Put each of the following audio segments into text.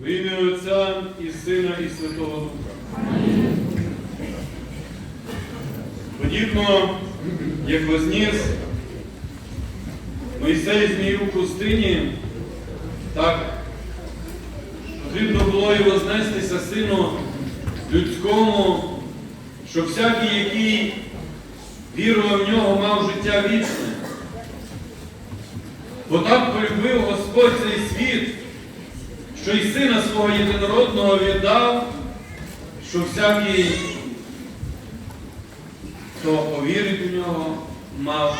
В ім'я Отця і Сина, і Святого Духа. Подібно, як возніс Мойсей змію в пустині, так потрібно було і вознестися сину людському, щоб всякий, який вірував в нього, мав життя вічне. Бо так полюбив Господь цей світ, що й сина свого єдинородного віддав, що всякий, хто повірить у нього, мав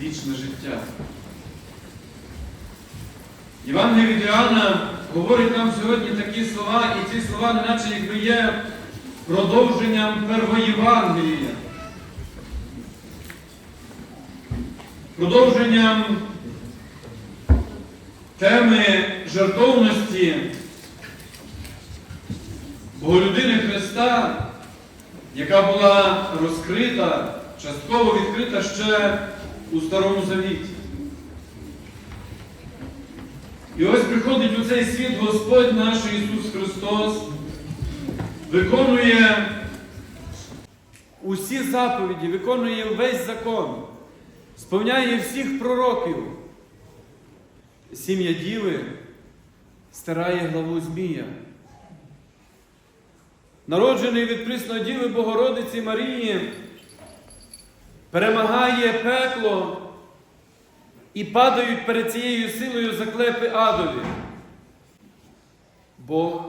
вічне життя. Євангелій від Іоанна говорить нам сьогодні такі слова, і ці слова, неначе якби є продовженням Первоєвангелія. Продовженням теми жертовності Боголюдини Христа, яка була розкрита, частково відкрита ще у Старому Завіті. І ось приходить у цей світ Господь наш Ісус Христос, виконує усі заповіді, виконує весь закон, сповняє всіх пророків. Сім'я Діви стирає главу Змія. Народжений від присної Діви Богородиці Марії, перемагає пекло і падають перед цією силою заклепи адові. Бог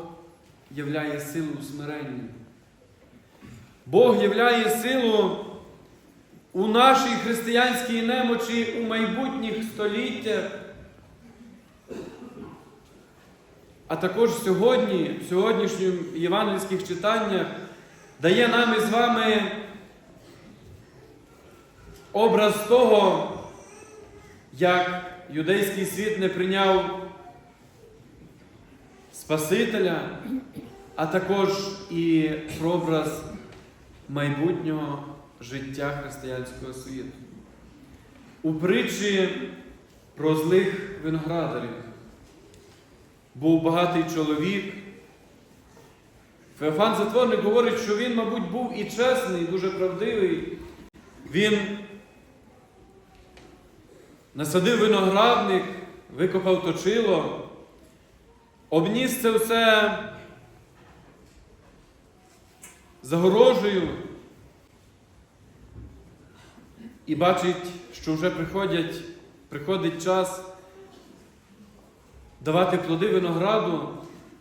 являє силу в смиренні. Бог являє силу у нашій християнській немочі у майбутніх століттях. А також сьогодні, в сьогоднішніх євангельських читаннях, дає нам із вами образ того, як юдейський світ не прийняв Спасителя, а також і прообраз майбутнього життя християнського світу. У притчі про злих виноградарів був багатий чоловік. Феофан Затворник говорить, що він, мабуть, був і чесний, і дуже правдивий. Він насадив виноградник, викопав точило, обніс це все загорожею і бачить, що вже приходять, приходить час давати плоди винограду,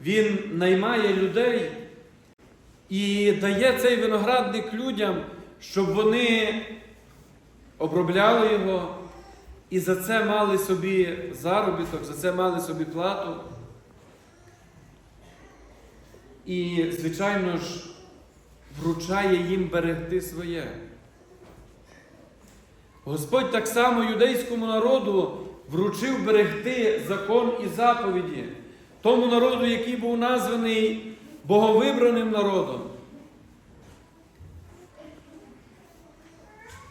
він наймає людей і дає цей виноградник людям, щоб вони обробляли його і за це мали собі заробіток, за це мали собі плату. І, звичайно ж, вручає їм берегти своє. Господь так само юдейському народу вручив берегти закон і заповіді, тому народу, який був названий боговибраним народом.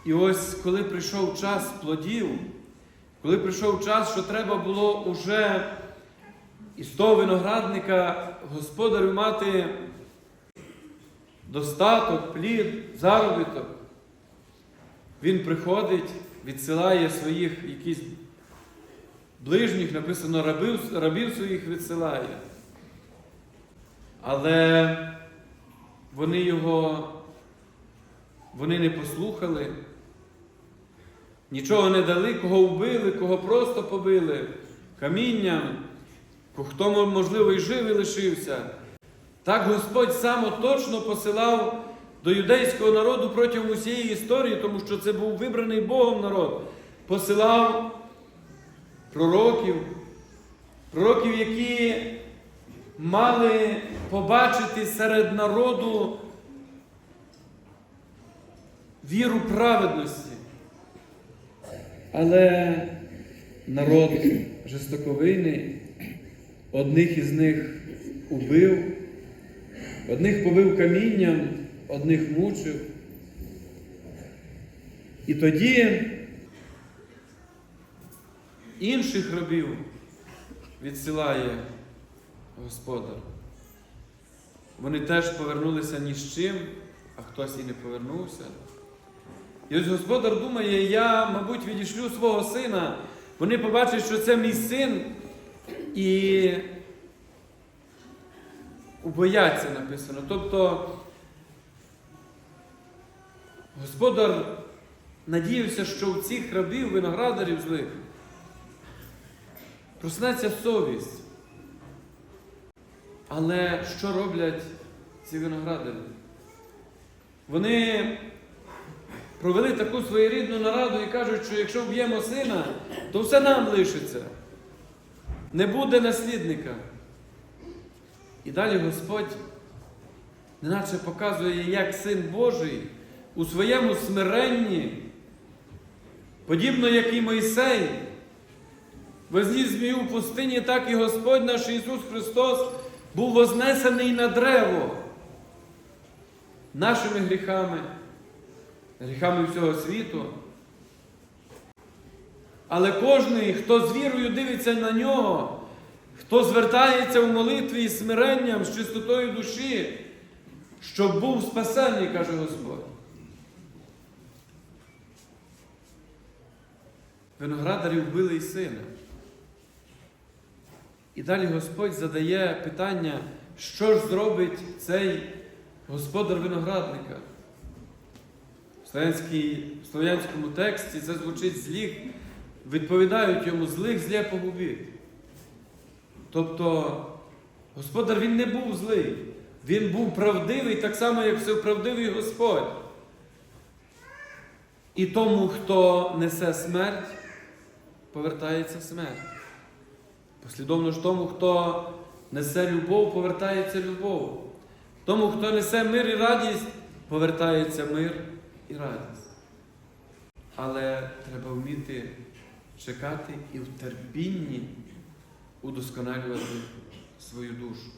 І ось коли прийшов час плодів, коли прийшов час, що треба було уже із того виноградника господарю мати достаток, плід, заробіток, він приходить, відсилає своїх якісь ближніх, написано, рабів, рабів своїх відсилає. Але вони його вони не послухали, нічого не дали, кого вбили, кого просто побили камінням, хто, можливо, і живий лишився. Так Господь само точно посилав до юдейського народу протягом усієї історії, тому що це був вибраний Богом народ, посилав пророків, пророків, які мали побачити серед народу віру праведності. Але народ жестоковийний, одних із них убив, одних побив камінням, одних мучив. І тоді інших рабів відсилає господар. Вони теж повернулися ні з чим, а хтось і не повернувся. І ось господар думає, я, мабуть, відішлю свого сина. Вони побачать, що це мій син, і убояться написано. Тобто господар надіявся, що у цих рабів, виноградарів злих проснеться совість. Але що роблять ці виноградарі? Вони провели таку своєрідну нараду і кажуть, що якщо вб'ємо сина, то все нам лишиться. Не буде наслідника. І далі Господь неначе показує, як Син Божий у своєму смиренні, подібно як і Мойсей, возніс змію в пустині, так і Господь наш Ісус Христос був вознесений на древо нашими гріхами, гріхами всього світу. Але кожний, хто з вірою дивиться на нього, хто звертається у молитві і смиренням з чистотою душі, щоб був спасений, каже Господь. Виноградарі вбили і сина. Далі Господь задає питання, що ж зробить цей господар виноградника. В слов'янському тексті це звучить зліх, відповідають йому злих злє погубить. Тобто господар він не був злий, він був правдивий, так само, як всеправдивий Господь. І тому, хто несе смерть, повертається смерть. Послідовно ж тому, хто несе любов, повертається любов. Тому, хто несе мир і радість, повертається мир і радість. Але треба вміти чекати і в терпінні удосконалювати свою душу.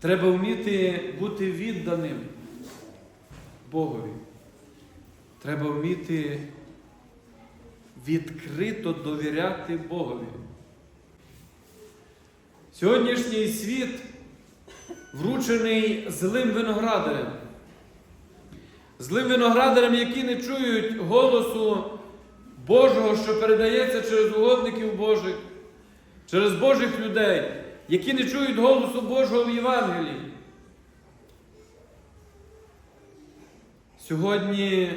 Треба вміти бути відданим Богові. Треба вміти відкрито довіряти Богові. Сьогоднішній світ вручений злим виноградарем. Злим виноградарям, які не чують голосу Божого, що передається через угодників Божих, через Божих людей, які не чують голосу Божого в Євангелії. Сьогодні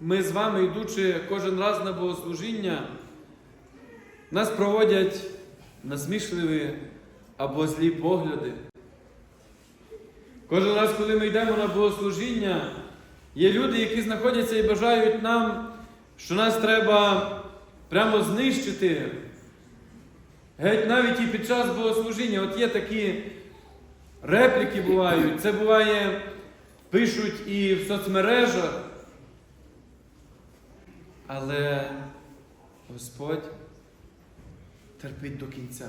ми з вами, йдучи кожен раз на богослужіння, нас проводять насмішливі або злі погляди. Кожен раз, коли ми йдемо на богослужіння, є люди, які знаходяться і бажають нам, що нас треба прямо знищити. Геть навіть і під час богослужіння. От є такі репліки бувають, це буває, пишуть і в соцмережах. Але Господь терпить до кінця.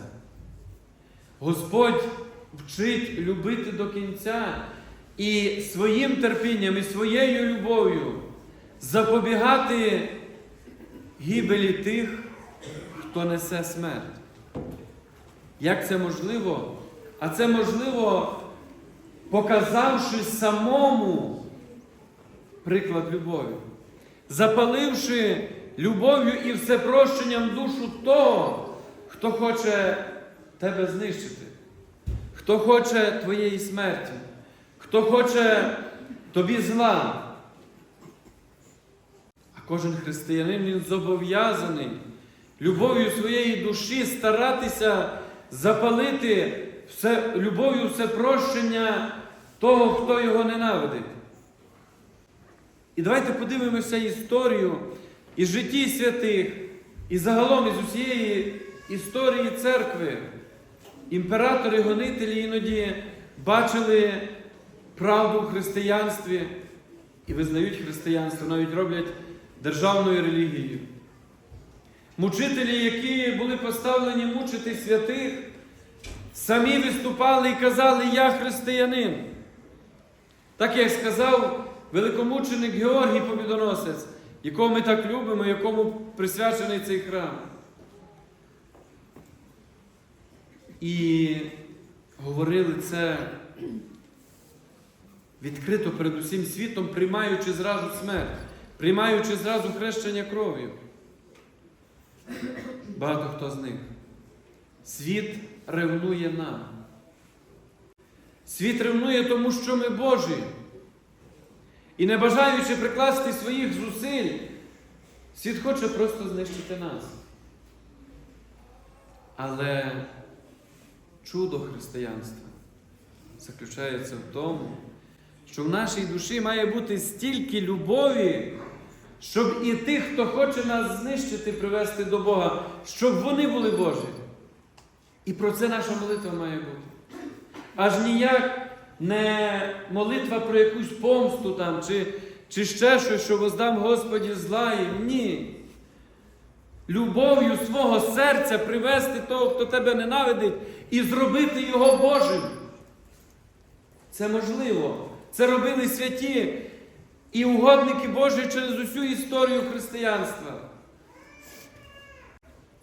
Господь вчить любити до кінця і своїм терпінням, і своєю любов'ю запобігати гибелі тих, хто несе смерть. Як це можливо? А це можливо, показавши самому приклад любові, запаливши любов'ю і всепрощенням душу того, хто хоче тебе знищити, хто хоче твоєї смерті, хто хоче тобі зла. А кожен християнин він зобов'язаний любов'ю своєї душі старатися запалити все, любов'ю все прощення того, хто його ненавидить. І давайте подивимося історію із житті святих, і загалом із усієї історії церкви. Імператори, гонителі іноді бачили правду в християнстві і визнають християнство, навіть роблять державною релігією. Мучителі, які були поставлені мучити святих, самі виступали і казали, я християнин. Так як сказав великомученик Георгій Побідоносець, якого ми так любимо, якому присвячений цей храм. І говорили це відкрито перед усім світом, приймаючи зразу смерть, приймаючи зразу хрещення кров'ю. Багато хто з них. Світ ревнує нам. Світ ревнує тому, що ми Божі. І не бажаючи прикласти своїх зусиль, світ хоче просто знищити нас. Але чудо християнства заключається в тому, що в нашій душі має бути стільки любові, щоб і тих, хто хоче нас знищити, привести до Бога, щоб вони були Божі. І про це наша молитва має бути. Аж ніяк не молитва про якусь помсту там, чи, чи ще щось, що воздам Господі зла їм. Ні. Любов'ю свого серця привести того, хто тебе ненавидить, і зробити його Божим. Це можливо. Це робили святі і угодники Божі через усю історію християнства.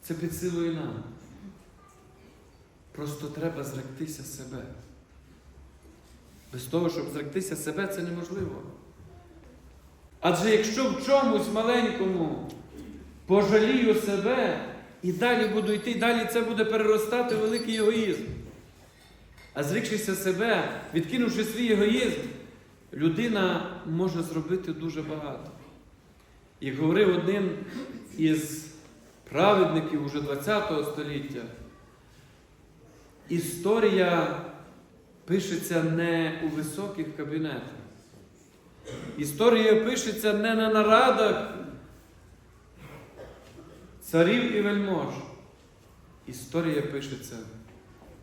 Це під силою нам. Просто треба зректися себе. Без того, щоб зректися себе, це неможливо. Адже якщо в чомусь маленькому пожалію себе і далі буду йти, і далі це буде переростати великий егоїзм. А зрікшися себе, відкинувши свій егоїзм, людина може зробити дуже багато. Як говорив один із праведників уже ХХ століття, історія пишеться не у високих кабінетах. Історія пишеться не на нарадах царів і вельмож. Історія пишеться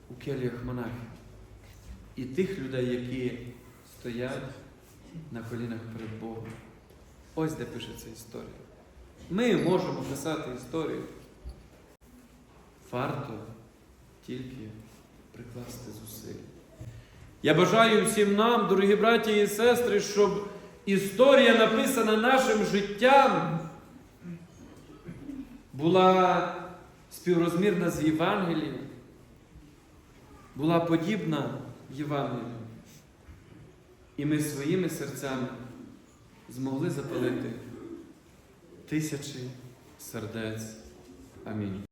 у келіях монахів. І тих людей, які стоять на колінах перед Богом. Ось де пишеться історія. Ми можемо писати історію. Варто тільки прикласти зусиль. Я бажаю всім нам, дорогі браті і сестри, щоб історія, написана нашим життям, була співрозмірна з Євангелієм, була подібна Євангелію. І ми своїми серцями змогли запалити тисячі сердець. Амінь.